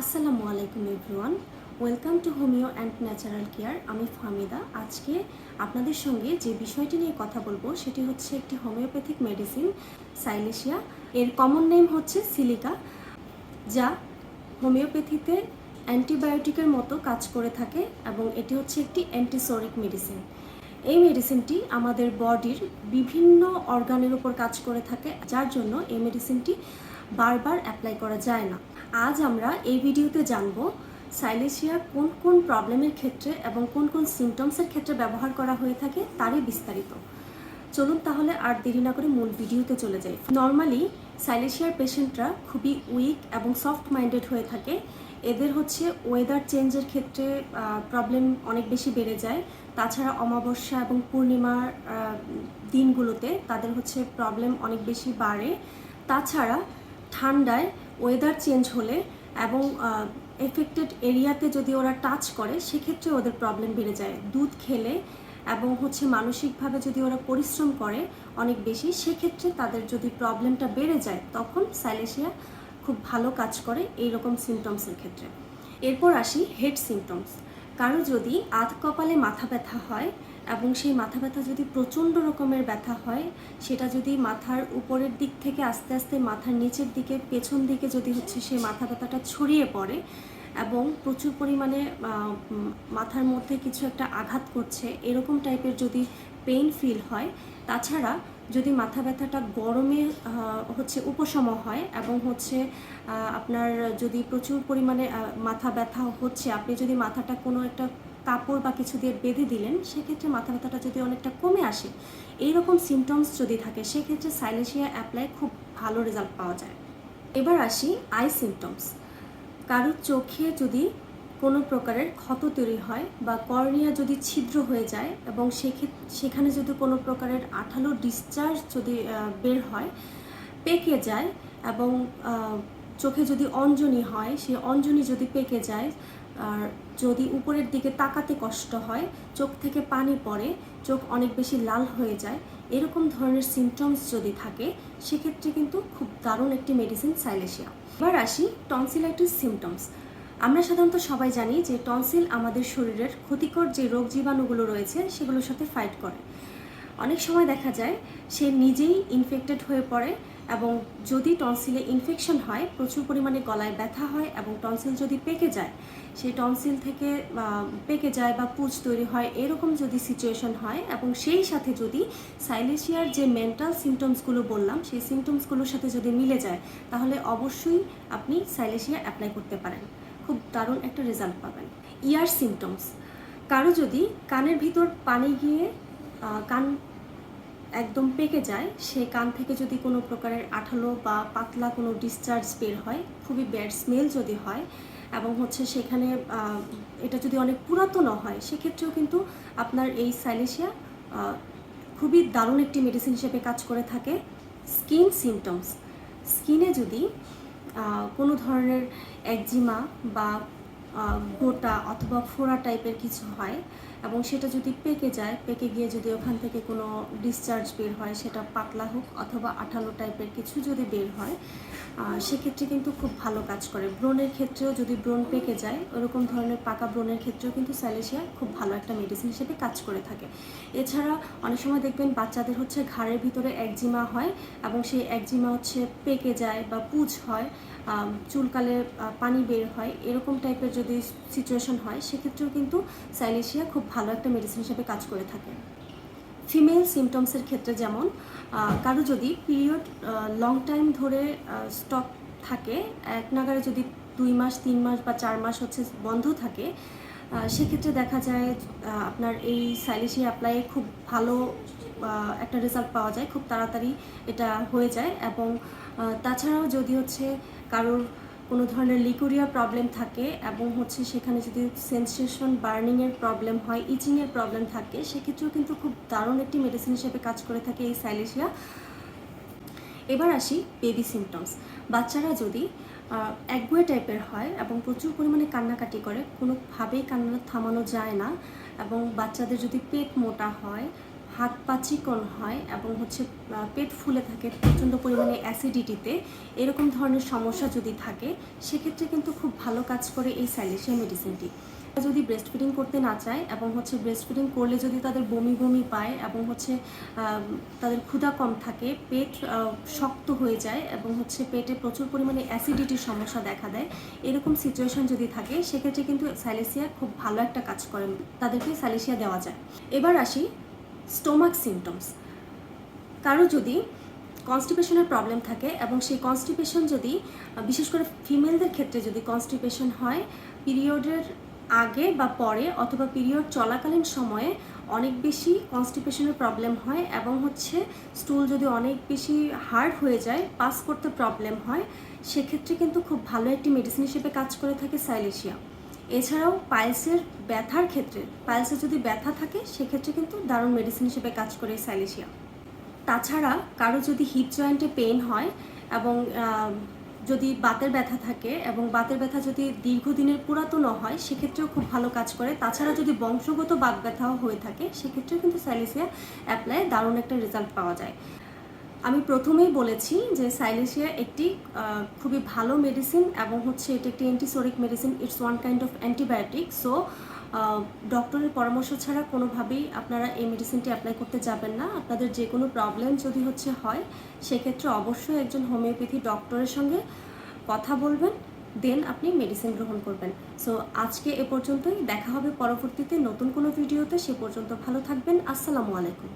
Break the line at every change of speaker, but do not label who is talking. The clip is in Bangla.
আসসালামু আলাইকুম everyone. Welcome to homeo and natural care. আমি ফাহমিদা। আজকে আপনাদের সঙ্গে যে বিষয়টি নিয়ে কথা বলব, সেটি হচ্ছে একটি হোমিওপ্যাথিক মেডিসিন, সাইলেশিয়া। এর কমন নেম হচ্ছে সিলিকা, যা হোমিওপ্যাথিতে অ্যান্টিবায়োটিকের মতো কাজ করে থাকে এবং এটি হচ্ছে একটি অ্যান্টিসোরিক মেডিসিন। এই মেডিসিনটি আমাদের বডির বিভিন্ন অর্গানের উপর কাজ করে থাকে, যার জন্য এই মেডিসিনটি বারবার অ্যাপ্লাই করা যায় না। আজ আমরা এই ভিডিওতে জানব সাইলেশিয়া কোন কোন প্রবলেমের ক্ষেত্রে এবং কোন কোন সিমটমসের ক্ষেত্রে ব্যবহার করা হয়ে থাকে তারই বিস্তারিত। চলুন তাহলে আর দেরি না করে মূল ভিডিওতে চলে যাই। নর্মালি সাইলেশিয়ার পেশেন্টরা খুবই উইক এবং সফট মাইন্ডেড হয়ে থাকে। এদের হচ্ছে ওয়েদার চেঞ্জের ক্ষেত্রে প্রবলেম অনেক বেশি বেড়ে যায়। তাছাড়া অমাবস্যা এবং পূর্ণিমার দিনগুলোতে তাদের হচ্ছে প্রবলেম অনেক বেশি বাড়ে। তাছাড়া ঠান্ডায় ওয়েদার চেঞ্জ হলে এবং এফেক্টেড এরিয়াতে যদি ওরা টাচ করে, সেক্ষেত্রে ওদের প্রবলেম বেড়ে যায়। দুধ খেলে এবং হচ্ছে মানসিকভাবে যদি ওরা পরিশ্রম করে অনেক বেশি, সেক্ষেত্রে তাদের যদি প্রবলেমটা বেড়ে যায়, তখন সাইলেশিয়া খুব ভালো কাজ করে এই রকম সিমটমসের ক্ষেত্রে। এরপর আসি হেড সিমটমস কারও যদি আধ কপালে মাথা ব্যথা হয় এবং সেই মাথা ব্যথা যদি প্রচণ্ড রকমের ব্যথা হয়, সেটা যদি মাথার উপরের দিক থেকে আস্তে আস্তে মাথার নিচের দিকে, পেছন দিকে যদি হচ্ছে সেই মাথা ব্যথাটা ছড়িয়ে পড়ে এবং প্রচুর পরিমাণে মাথার মধ্যে কিছু একটা আঘাত করছে, এরকম টাইপের যদি পেইন ফিল হয়, তাছাড়া যদি মাথা ব্যথাটা গরমে হচ্ছে উপশম হয় এবং হচ্ছে আপনার যদি প্রচুর পরিমাণে মাথা ব্যথা হচ্ছে, আপনি যদি মাথাটা কোনো একটা কাপড় বা কিছু দিয়ে বেঁধে দিলেন, সেক্ষেত্রে মাথা ব্যথাটা যদি অনেকটা কমে আসে, এইরকম সিমটমস যদি থাকে, সেক্ষেত্রে সাইলেশিয়া অ্যাপ্লাই খুব ভালো রেজাল্ট পাওয়া যায়। এবার আসি আই সিমটমস কারোর চোখে যদি কোনো প্রকারের ক্ষত তৈরি হয় বা কর্নিয়া যদি ছিদ্র হয়ে যায় এবং সেক্ষেত্রে সেখানে যদি কোনো প্রকারের আঠালো ডিসচার্জ যদি বের হয়, পেকে যায় এবং চোখে যদি অঞ্জনি হয়, সেই অঞ্জনি যদি পেকে যায় আর যদি উপরের দিকে তাকাতে কষ্ট হয়, চোখ থেকে পানি পড়ে, চোখ অনেক বেশি লাল হয়ে যায়, এরকম ধরনের সিমটমস যদি থাকে, সেক্ষেত্রে কিন্তু খুব দারুণ একটি মেডিসিন সাইলেশিয়া এবার আসি টনসিলাইটিস সিমটমস আমরা সাধারণত সবাই জানি যে টনসিল আমাদের শরীরের ক্ষতিকর যে রোগ জীবাণুগুলো রয়েছে, সেগুলোর সাথে ফাইট করে। অনেক সময় দেখা যায়, সে নিজেই ইনফেক্টেড হয়ে পড়ে এবং যদি টনসিলে ইনফেকশন হয়, প্রচুর পরিমাণে গলায় ব্যথা হয় এবং টনসিল যদি পেকে যায়, সেই টনসিল থেকে পেকে যায় বা পুজ তৈরি হয়, এরকম যদি সিচুয়েশন হয় এবং সেই সাথে যদি সাইলেশিয়ার যে মেন্টাল সিমটমসগুলো বললাম, সেই সিমটমসগুলোর সাথে যদি মিলে যায়, তাহলে অবশ্যই আপনি সাইলেশিয়া অ্যাপ্লাই করতে পারেন। খুব দারুণ একটা রেজাল্ট পাবেন। ইয়ার সিমটমস কারও যদি কানের ভিতর পানি গিয়ে কান একদম পেকে যায়, সে কান থেকে যদি কোনো প্রকারের আঠালো বা পাতলা কোনো ডিসচার্জ বের হয়, খুবই ব্যাড স্মেল যদি হয় এবং হচ্ছে সেখানে এটা যদি অনেক পুরাতনও হয়, সেক্ষেত্রেও কিন্তু আপনার এই সাইলেশিয়া খুবই দারুণ একটি মেডিসিন হিসেবে কাজ করে থাকে। স্কিন সিমটমস স্কিনে যদি কোনো ধরনের একজিমা বা গোটা অথবা ফোড়া টাইপের কিছু হয় এবং সেটা যদি পেকে যায়, পেকে গিয়ে যদি ওখান থেকে কোনো ডিসচার্জ বের হয়, সেটা পাতলা হোক অথবা আঠালো টাইপের কিছু যদি বের হয় সেক্ষেত্রে কিন্তু খুব ভালো কাজ করে। ব্রণের ক্ষেত্রেও যদি ব্রণ পেকে যায়, ওরকম ধরনের পাকা ব্রণের ক্ষেত্রেও কিন্তু স্যালেশিয়া খুব ভালো একটা মেডিসিন হিসেবে কাজ করে থাকে। এছাড়া অনেক সময় দেখবেন বাচ্চাদের হচ্ছে ঘাড়ের ভিতরে একজিমা হয় এবং সেই একজিমা হচ্ছে পেকে যায় বা পুজ হয় চুলকালে পানি বের হয়, এরকম টাইপের যদি সিচুয়েশন হয়, সেক্ষেত্রেও কিন্তু সাইলেশিয়া খুব ভালো একটা মেডিসিন হিসেবে কাজ করে থাকে। ফিমেল সিমটমসের ক্ষেত্রে যেমন কারও যদি পিরিয়ড লং টাইম ধরে স্টক থাকে, এক নাগারে যদি দুই মাস, তিন মাস বা চার মাস হচ্ছে বন্ধ থাকে সেক্ষেত্রে দেখা যায় আপনার এই সাইলেশি অ্যাপ্লাই খুব ভালো একটা রেজাল্ট পাওয়া যায়, খুব তাড়াতাড়ি এটা হয়ে যায়। এবং তাছাড়াও যদি হচ্ছে কারোর কোনো ধরনের লিকুরিয়া প্রবলেম থাকে এবং হচ্ছে সেখানে যদি সেন্সেশন, বার্নিংয়ের প্রবলেম হয়, ইচিংয়ের প্রবলেম থাকে, সেক্ষেত্রেও কিন্তু খুব দারুণ একটি মেডিসিন হিসেবে কাজ করে থাকে এই সাইলেশিয়া এবার আসি বেবি সিমটমস বাচ্চারা যদি একগুয়ে টাইপের হয় এবং প্রচুর পরিমাণে কান্নাকাটি করে, কোনোভাবেই কান্না থামানো যায় না এবং বাচ্চাদের যদি পেট মোটা হয় হাত পা চিকন হয় এবং হচ্ছে পেট ফুলে থাকে প্রচণ্ড পরিমাণে অ্যাসিডিটিতে এরকম ধরনের সমস্যা যদি থাকে, সেক্ষেত্রে কিন্তু খুব ভালো কাজ করে এই সাইলেশিয়া মেডিসিনটি যদি ব্রেস্ট ফিডিং করতে না চায় এবং হচ্ছে ব্রেস্ট ফিডিং করলে যদি তাদের বমি বমি পায় এবং হচ্ছে তাদের ক্ষুধা কম থাকে, পেট শক্ত হয়ে যায় এবং হচ্ছে পেটে প্রচুর পরিমাণে অ্যাসিডিটির সমস্যা দেখা দেয়, এরকম সিচুয়েশন যদি থাকে, সেক্ষেত্রে কিন্তু সাইলেসিয়া খুব ভালো একটা কাজ করে, তাদেরকে সাইলেসিয়া দেওয়া যায়। এবার আসি স্টোমাক সিমটমস কারও যদি কনস্টিপেশনের প্রবলেম থাকে এবং সেই কনস্টিপেশন যদি, বিশেষ করে ফিমেলদের ক্ষেত্রে যদি কনস্টিপেশন হয় পিরিয়ডের আগে বা পরে অথবা পিরিয়ড চলাকালীন সময়ে অনেক বেশি কনস্টিপেশনের প্রবলেম হয় এবং হচ্ছে স্টুল যদি অনেক বেশি হার্ড হয়ে যায় পাস করতে প্রবলেম হয়, সেক্ষেত্রে কিন্তু খুব ভালো একটি মেডিসিন হিসেবে কাজ করে থাকে সাইলেশিয়া এছাড়াও পাইলসের ব্যথার ক্ষেত্রে পাইলসে যদি ব্যথা থাকে, সেক্ষেত্রে কিন্তু দারুণ মেডিসিন হিসেবে কাজ করে সাইলেশিয়া তাছাড়া কারও যদি হিপ জয়েন্টে পেইন হয় এবং যদি বাতের ব্যথা থাকে এবং বাতের ব্যথা যদি দীর্ঘদিনের পুরাতনও হয়, সেক্ষেত্রেও খুব ভালো কাজ করে। তাছাড়া যদি বংশগত বাত ব্যথাও হয়ে থাকে, সেক্ষেত্রেও কিন্তু সাইলেসিয়া অ্যাপ্লাই দারুণ একটা রেজাল্ট পাওয়া যায়। আমি প্রথমেই বলেছি যে সাইলেশিয়া একটি খুবই ভালো মেডিসিন এবং হচ্ছে এটি একটি antipsoric medicine it's one kind of antibiotic so ডক্টরের পরামর্শ ছাড়া কোনোভাবেই আপনারা এই মেডিসিনটি অ্যাপ্লাই করতে যাবেন না। আপনাদের যে কোনো প্রবলেম যদি হচ্ছে হয়, সেক্ষেত্রে অবশ্যই একজন হোমিওপ্যাথি ডক্টরের সঙ্গে কথা বলবেন দেন আপনি মেডিসিন গ্রহণ করবেন। সো আজকে এ পর্যন্তই। দেখা হবে পরবর্তীতে নতুন কোনো ভিডিওতে সে পর্যন্ত ভালো থাকবেন। আসসালামু আলাইকুম।